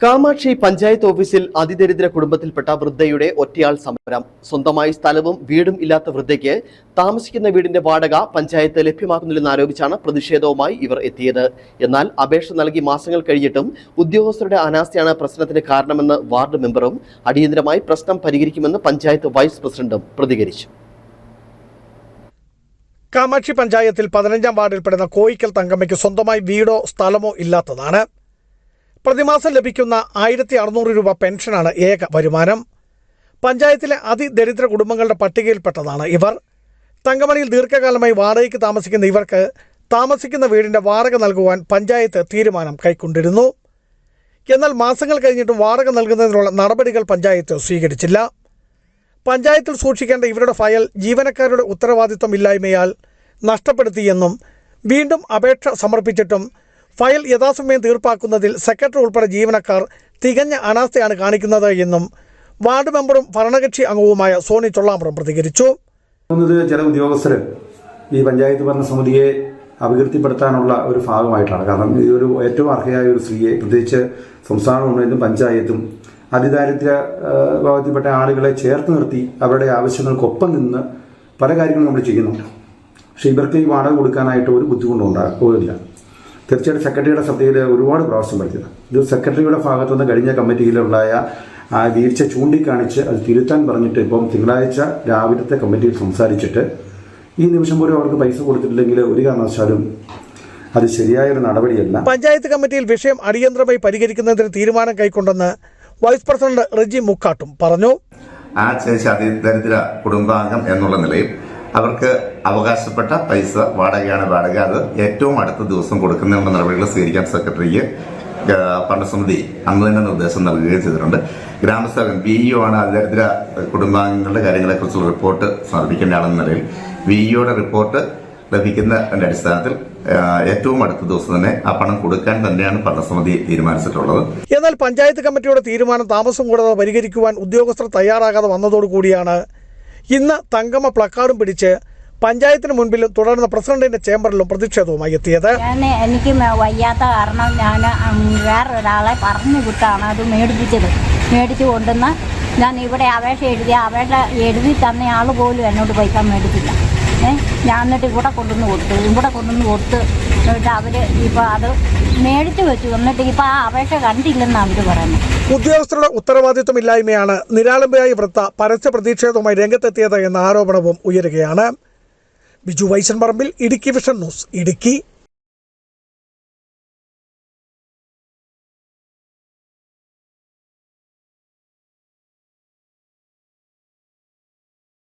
കാമാക്ഷി പഞ്ചായത്ത് ഓഫീസിൽ അതിദരിദ്ര കുടുംബത്തിൽപ്പെട്ട വൃദ്ധയുടെ ഒറ്റയാൾ സമരം. സ്വന്തമായി സ്ഥലവും വീടും ഇല്ലാത്ത വൃദ്ധയ്ക്ക് താമസിക്കുന്ന വീടിന്റെ വാടക പഞ്ചായത്ത് ലഭ്യമാക്കുന്നില്ലെന്ന് ആരോപിച്ചാണ് പ്രതിഷേധവുമായി ഇവർ എത്തിയത്. എന്നാൽ അപേക്ഷ നൽകി മാസങ്ങൾ കഴിഞ്ഞിട്ടും ഉദ്യോഗസ്ഥരുടെ അനാസ്ഥയാണ് പ്രശ്നത്തിന് കാരണമെന്ന് വാർഡ് മെമ്പറും അടിയന്തരമായി പ്രശ്നം പരിഹരിക്കുമെന്ന് പഞ്ചായത്ത് വൈസ് പ്രസിഡന്റും പ്രതികരിച്ചു. കാമാക്ഷി പഞ്ചായത്തിൽ പതിനഞ്ചാം വാർഡിൽപ്പെടുന്ന കോയിക്കൽ തങ്കമ്മയ്ക്ക് സ്വന്തമായി വീടോ സ്ഥലമോ ഇല്ലാത്തതാണ് പ്രതിമാസം ലഭിക്കുന്ന ആയിരത്തി അറുന്നൂറ് രൂപ പെൻഷനാണ് ഏക വരുമാനം. പഞ്ചായത്തിലെ അതിദരിദ്ര കുടുംബങ്ങളുടെ പട്ടികയിൽപ്പെട്ടതാണ് ഇവർ. തങ്കമണിയിൽ ദീർഘകാലമായി വാടകയ്ക്ക് താമസിക്കുന്ന ഇവർക്ക് താമസിക്കുന്ന വീടിന്റെ വാടക നൽകുവാൻ പഞ്ചായത്ത് തീരുമാനം കൈക്കൊണ്ടിരുന്നു. എന്നാൽ മാസങ്ങൾ കഴിഞ്ഞിട്ടും വാടക നൽകുന്നതിനുള്ള നടപടികൾ പഞ്ചായത്ത് സ്വീകരിച്ചില്ല. പഞ്ചായത്തിൽ സൂക്ഷിക്കേണ്ട ഇവരുടെ ഫയൽ ജീവനക്കാരുടെ ഉത്തരവാദിത്വം ഇല്ലായ്മയാൽ നഷ്ടപ്പെടുത്തിയെന്നും വീണ്ടും അപേക്ഷ സമർപ്പിച്ചിട്ടും ഫയൽ യഥാസമയം തീർപ്പാക്കുന്നതിൽ സെക്രട്ടറി ഉൾപ്പെടെ ജീവനക്കാർ തികഞ്ഞ അനാസ്ഥയാണ് കാണിക്കുന്നത് എന്നും വാർഡ് മെമ്പറും ഭരണകക്ഷി അംഗവുമായ സോണി ചൊള്ളാമ്പുറം പ്രതികരിച്ചു. ചില ഉദ്യോഗസ്ഥർ ഈ പഞ്ചായത്ത് ഭരണ ഭരണസമിതിയെ അപകീർത്തിപ്പെടുത്താനുള്ള ഒരു ഭാഗമായിട്ടാണ്. കാരണം ഈ ഒരു ഏറ്റവും അർഹയായ ഒരു സ്ത്രീയെ പ്രത്യേകിച്ച് സംസ്ഥാന ഗവൺമെന്റും പഞ്ചായത്തും അതിദാരിദ്ര്യ വിഭാഗത്തിൽപ്പെട്ട ആളുകളെ ചേർത്ത് നിർത്തി അവരുടെ ആവശ്യങ്ങൾക്കൊപ്പം നിന്ന് പല കാര്യങ്ങളും നമ്മൾ ചെയ്യുന്നുണ്ട്. പക്ഷേ ഇവർക്ക് ഈ വാടക കൊടുക്കാനായിട്ട് ഒരു ബുദ്ധിമുട്ടും ഉണ്ടാകില്ല തീർച്ചയായിട്ടും സെക്രട്ടറിയുടെ ശ്രദ്ധയിൽ ഒരുപാട് പ്രാവശ്യം പറ്റിയത് ഇത് സെക്രട്ടറിയുടെ ഭാഗത്തുനിന്ന് കഴിഞ്ഞ കമ്മിറ്റിയിലുണ്ടായ ആ വീഴ്ച ചൂണ്ടിക്കാണിച്ച് അത് തിരുത്താൻ പറഞ്ഞിട്ട് ഇപ്പം തിങ്കളാഴ്ച രാവിലത്തെ കമ്മിറ്റിയിൽ സംസാരിച്ചിട്ട് ഈ നിമിഷം പോലും അവർക്ക് പൈസ കൊടുത്തിട്ടില്ലെങ്കിൽ ഒരു കാരണവശാലും അത് ശരിയായ ഒരു നടപടിയല്ല. പഞ്ചായത്ത് കമ്മിറ്റിയിൽ വിഷയം അടിയന്തരമായി പരിഹരിക്കുന്നതിന് തീരുമാനം കൈക്കൊണ്ടെന്ന് വൈസ് പ്രസിഡന്റ് റിജി മുക്കാട്ടും പറഞ്ഞു. ആ ചേച്ചി അതിദരിദ്ര കുടുംബാംഗം എന്നുള്ള നിലയിൽ അവർക്ക് അവകാശപ്പെട്ട പൈസ വാടകയാണ് വാടക. അത് ഏറ്റവും അടുത്ത ദിവസം കൊടുക്കുന്നതിനുള്ള നടപടികൾ സ്വീകരിക്കാൻ സെക്രട്ടറിക്ക് ഭരണസമിതി അന്ന് തന്നെ നിർദ്ദേശം നൽകുകയും ചെയ്തിട്ടുണ്ട്. ഗ്രാമസേവകൻ വി ഇഒ ആണ് ദരിദ്ര കുടുംബാംഗങ്ങളുടെ കാര്യങ്ങളെക്കുറിച്ചുള്ള റിപ്പോർട്ട് സമർപ്പിക്കേണ്ട ആളെന്ന നിലയിൽ വി ഇഒയുടെ റിപ്പോർട്ട് ലഭിക്കുന്നതിന്റെ അടിസ്ഥാനത്തിൽ ഏറ്റവും അടുത്ത ദിവസം തന്നെ ആ പണം കൊടുക്കാൻ തന്നെയാണ് ഭരണസമിതി തീരുമാനിച്ചിട്ടുള്ളത്. എന്നാൽ പഞ്ചായത്ത് കമ്മിറ്റിയുടെ തീരുമാനം താമസം കൂടാതെ പരിഹരിക്കുവാൻ ഉദ്യോഗസ്ഥർ തയ്യാറാകാതെ വന്നതോടുകൂടിയാണ് ഇന്ന് തങ്കമ്മ പ്ലക്കാർഡും പിടിച്ച് പഞ്ചായത്തിന് മുൻപിലും തുടർന്ന് പ്രസിഡന്റിന്റെ ചേംബറിലും പ്രതിഷേധവുമായി എത്തിയത്. എനിക്ക് വയ്യാത്ത കാരണം ഞാൻ വേറൊരാളെ പറഞ്ഞു വിട്ടാണ് അത് മേടിപ്പിച്ചത്. മേടിച്ചു കൊണ്ടുവന്ന് ഞാൻ ഇവിടെ അപേക്ഷ എഴുതിയ അപേക്ഷ എഴുതി തന്ന ആൾ പോലും എന്നോട് പൈസ മേടിച്ചില്ല. ഞാൻ എന്നിട്ട് ഇവിടെ കൊണ്ടുവന്ന് കൊടുത്തു. ഇവിടെ കൊണ്ടുവന്ന് കൊടുത്ത് എന്നിട്ട് അവർ ഇപ്പോൾ അത് മേടിച്ചു വെച്ചു. എന്നിട്ട് ഇപ്പോൾ ആ അപേക്ഷ കണ്ടില്ലെന്നാണ് അവർ പറയുന്നത്. ഉദ്യോഗസ്ഥരുടെ ഉത്തരവാദിത്തമില്ലായ്മയാണ് നിരാലംബയായി വൃത്ത പരസ്യ പ്രതിഷേധവുമായി രംഗത്തെത്തിയത് എന്ന ആരോപണവും ഉയരുകയാണ്. ബിജു വൈശൻ പറമ്പിൽ ഇടുക്കി വിഷൻ ന്യൂസ് ഇടുക്കി.